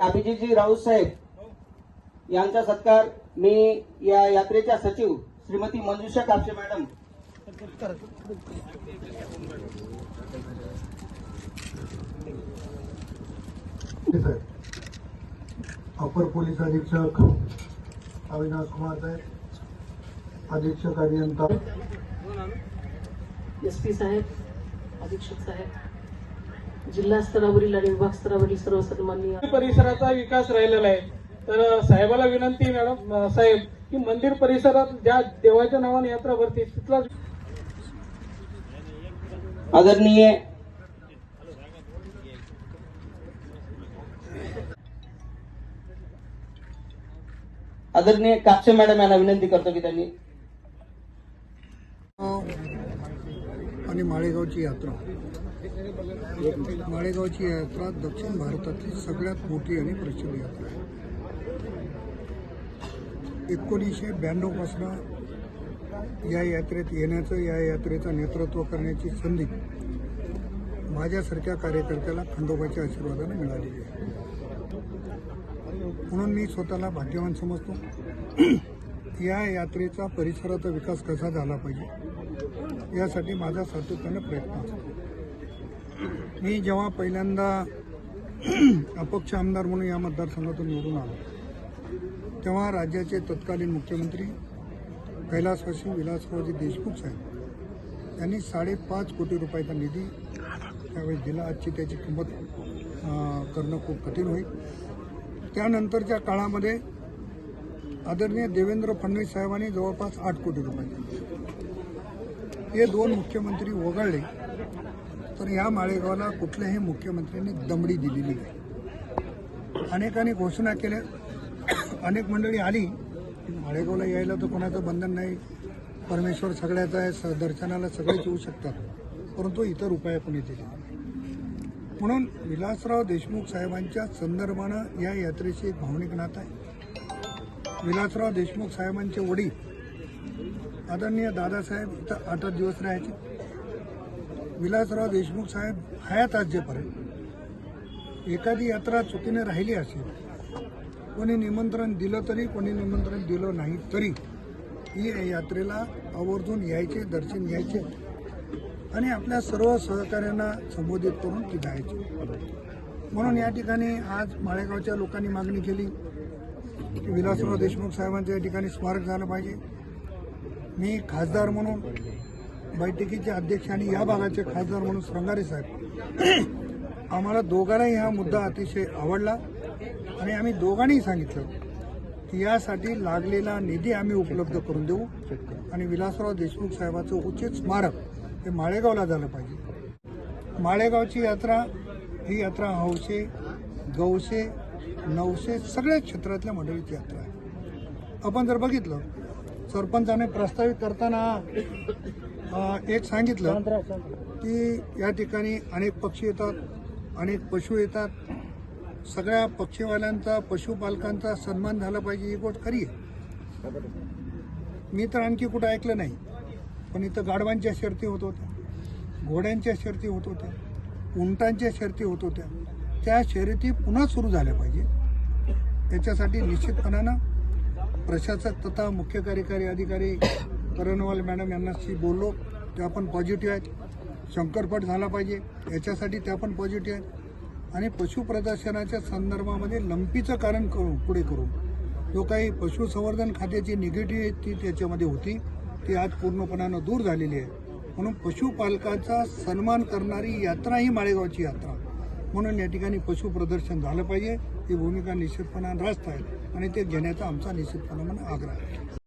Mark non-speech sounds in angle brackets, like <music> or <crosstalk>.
अभिजितजी राऊत साहेब यांचा सत्कार मी या यात्रेच्या सचिव श्रीमती मंजुषा कापसे मॅडम. अपर पोलीस अधीक्षक अविनाश कुमार साहेब अधीक्षक अभियंता एस पी साहेब अधीक्षक साहेब जिल्हा स्तरावरील आणि विभाग स्तरावरील सर्व सन्माननीय परिसराचा विकास राहिलेला आहे. तर साहेबाला विनंती मॅडम साहेब की मंदिर परिसरात ज्या देवाच्या नावाने यात्रा भरते तिथला आदरणीय आदरणीय कापसे मॅडम यांना विनंती करतो की त्यांनी आणि माळेगावची यात्रा. माळेगावची यात्रा दक्षिण भारतातली सगळ्यात मोठी आणि प्रसिद्ध यात्रा आहे. एकोणीसशे ब्याण्णवपासून या यात्रेत येण्याचं या यात्रेचं नेतृत्व करण्याची संधी माझ्यासारख्या कार्यकर्त्याला खंडोबाच्या आशीर्वादाने मिळालेली आहे. म्हणून मी स्वतःला भाग्यवान समजतो. या यात्रेचा परिसराचा विकास कसा झाला पाहिजे? यासाठी माझा सातत्याने प्रयत्न असतो मी जेव्हा पहिल्यांदा <clears throat> अपक्ष आमदार म्हणून या मतदारसंघातून निवडून आलो तेव्हा राज्याचे तत्कालीन मुख्यमंत्री कैलासवासी विलासरावजी देशमुख साहेब त्यांनी साडेपाच कोटी रुपयाचा निधी त्यावेळेस दिला. आजची त्याची किंमत करणं खूप कठीण होईल. त्यानंतरच्या काळामध्ये आदरणीय देवेंद्र फडणवीस साहेबांनी जवळपास आठ कोटी रुपये दिले. हे दोन मुख्यमंत्री वगळले तर या माळेगावला कुठल्याही मुख्यमंत्र्यांनी दमडी दिलेली नाही. अनेकांनी घोषणा केल्या. अनेक मंडळी आली. माळेगावला यायला तर कोणाचं बंधन नाही. परमेश्वर सगळ्याचा आहे. स- दर्शनाला सगळेच येऊ शकतात. परंतु इतर उपाय कोणी दिले म्हणून विलासराव देशमुख साहेबांच्या संदर्भानं या यात्रेची एक भावनिक नात आहे. विलासराव देशमुख साहेबांचे वडील आदरणीय दादासाहेब इथं आठ आठ दिवस राहायचे. विलासराव देशमुख साहेब हयात आजपर्यंत एखादी यात्रा चुकीने राहिली असेल कोणी निमंत्रण दिलं तरी कोणी निमंत्रण दिलं नाही तरी ही यात्रेला आवर्जून यायचे दर्शन घ्यायचे आणि आपल्या सर्व सहकाऱ्यांना संबोधित करून ती जायचे. म्हणून या ठिकाणी आज माळेगावच्या लोकांनी मागणी केली की विलासराव देशमुख साहेबांचं या ठिकाणी स्मारक झालं पाहिजे. मी खासदार म्हणून बैठकीचे अध्यक्ष आणि या भागाचे खासदार म्हणून श्रंगारे साहेब. <clears throat> आम्हाला दोघांनाही हा मुद्दा अतिशय आवडला. आणि आम्ही दोघांनीही सांगितलं की यासाठी लागलेला निधी आम्ही उपलब्ध करून देऊ. आणि विलासराव देशमुख साहेबाचं उचित स्मारक हे माळेगावला झालं पाहिजे. माळेगावची यात्रा ही यात्रा हौसे गौसे नवसे सगळ्या क्षेत्रातल्या मंडळीची यात्रा आहे. आपण जर बघितलं सरपंचाने प्रस्तावित करताना एक सांगितलं की या ठिकाणी अनेक पक्षी येतात अनेक पशु येतात. सगळ्या पक्षीवाल्यांचा पशुपालकांचा सन्मान झाला पाहिजे ही गोष्ट खरी आहे. मी तर आणखी कुठं ऐकलं नाही पण इथं गाढवांच्या शर्ती होत होत्या घोड्यांच्या शर्ती होत होत्या उंटांच्या शर्ती होत होत्या. त्या शर्यती पुन्हा सुरू झाल्या पाहिजे. त्याच्यासाठी निश्चितपणानं प्रशासक तथा मुख्य कार्यकारी अधिकारी करणवाल मॅडम यांनाशी बोललो. त्या पण पॉझिटिव्ह आहेत. शंकरपट झाला पाहिजे. याच्यासाठी त्या पण पॉझिटिव्ह आहेत. आणि पशुप्रदर्शनाच्या संदर्भामध्ये लंपीचं कारण करू पुढे करू. जो काही पशुसंवर्धन खात्याची निगेटिव्ह ती त्याच्यामध्ये होती. ती आज पूर्णपणानं दूर झालेली आहे. म्हणून पशुपालकाचा सन्मान करणारी यात्रा ही माळेगावची यात्रा. म्हणून या ठिकाणी पशुप्रदर्शन झालं पाहिजे. ही भूमिका निश्चितपणानं रास्त आहे आणि ते घेण्याचा आमचा निश्चितपणानं आग्रह आहे.